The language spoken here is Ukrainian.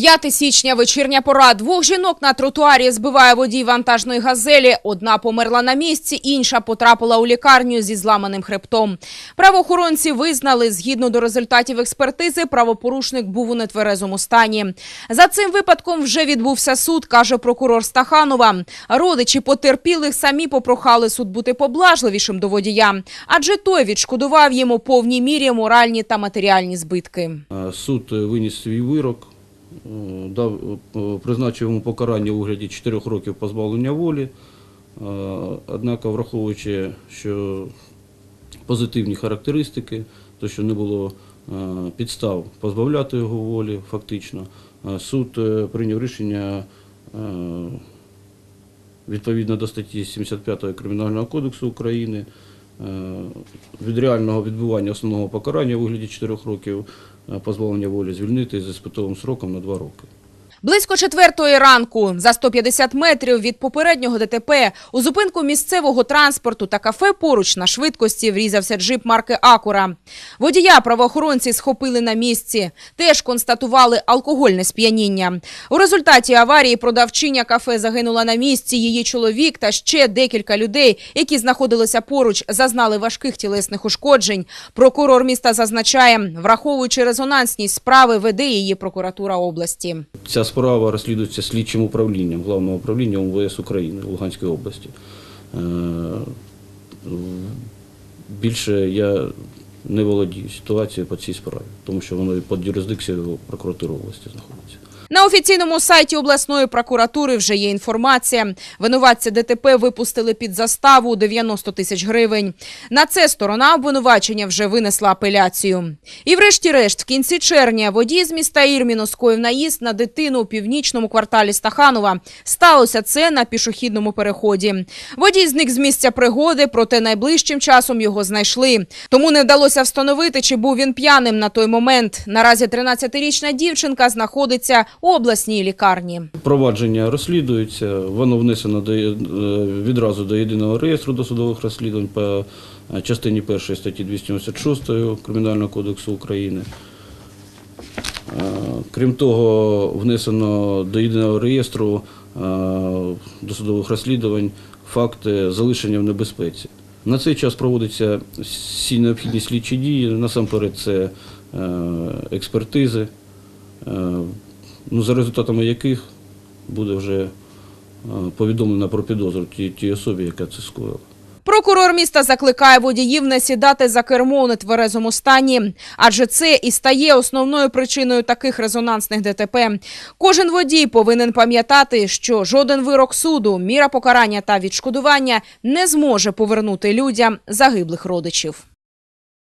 5 січня, вечірня пора. Двох жінок на тротуарі збиває водій вантажної газелі. Одна померла на місці, інша потрапила у лікарню зі зламаним хребтом. Правоохоронці визнали, згідно до результатів експертизи, правопорушник був у нетверезому стані. За цим випадком вже відбувся суд, каже прокурор Стаханова. Родичі потерпілих самі попрохали суд бути поблажливішим до водія, адже той відшкодував їм у повній мірі моральні та матеріальні збитки. Суд виніс свій вирок, е, призначив йому покарання у вигляді 4 років позбавлення волі. Е, Однак, враховуючи, що позитивні характеристики, то що не було е, підстав позбавляти його волі фактично, суд прийняв рішення відповідно до статті 75 Кримінального кодексу України від реального відбування основного покарання у вигляді 4 років позволення позбавлення волі звільнити з іспитовим сроком на 2 роки. Близько четвертої ранку, за 150 метрів від попереднього ДТП, у зупинку місцевого транспорту та кафе поруч на швидкості врізався джип марки Акура. Водія правоохоронці схопили на місці. Теж констатували алкогольне сп'яніння. У результаті аварії продавчиня кафе загинула на місці. Її чоловік та ще декілька людей, які знаходилися поруч, зазнали важких тілесних ушкоджень. Прокурор міста зазначає, враховуючи резонансність справи, веде її прокуратура області. Ця справа розслідується слідчим управлінням Головного управління МВС України в Луганській області. Е, Більше я не володію ситуацією по цій справі, тому що воно під юрисдикцією прокуратури області знаходиться. На офіційному сайті обласної прокуратури вже є інформація. Винуватця ДТП випустили під заставу 90 тисяч гривень. На це сторона обвинувачення вже винесла апеляцію. І врешті-решт, в кінці червня водій з міста Ірміно скоїв наїзд на дитину у північному кварталі Стаханова. Сталося це на пішохідному переході. Водій зник з місця пригоди, проте найближчим часом його знайшли. Тому не вдалося встановити, чи був він п'яним на той момент. Наразі 13-річна дівчинка знаходиться у обласній лікарні. Провадження розслідується, воно внесено до, е, відразу до єдиного реєстру досудових розслідувань по е, частині 1 статті 286 Кримінального кодексу України. Е, Крім того, внесено до єдиного реєстру досудових розслідувань факти залишення в небезпеці. На цей час проводяться всі необхідні слідчі дії, насамперед це експертизи, за результатами яких буде вже е, повідомлено про підозру тій, тій особі, яка це скоїла. Прокурор міста закликає водіїв не сідати за кермо у нетверезому стані, адже це і стає основною причиною таких резонансних ДТП. Кожен водій повинен пам'ятати, що жоден вирок суду, міра покарання та відшкодування не зможе повернути людям загиблих родичів.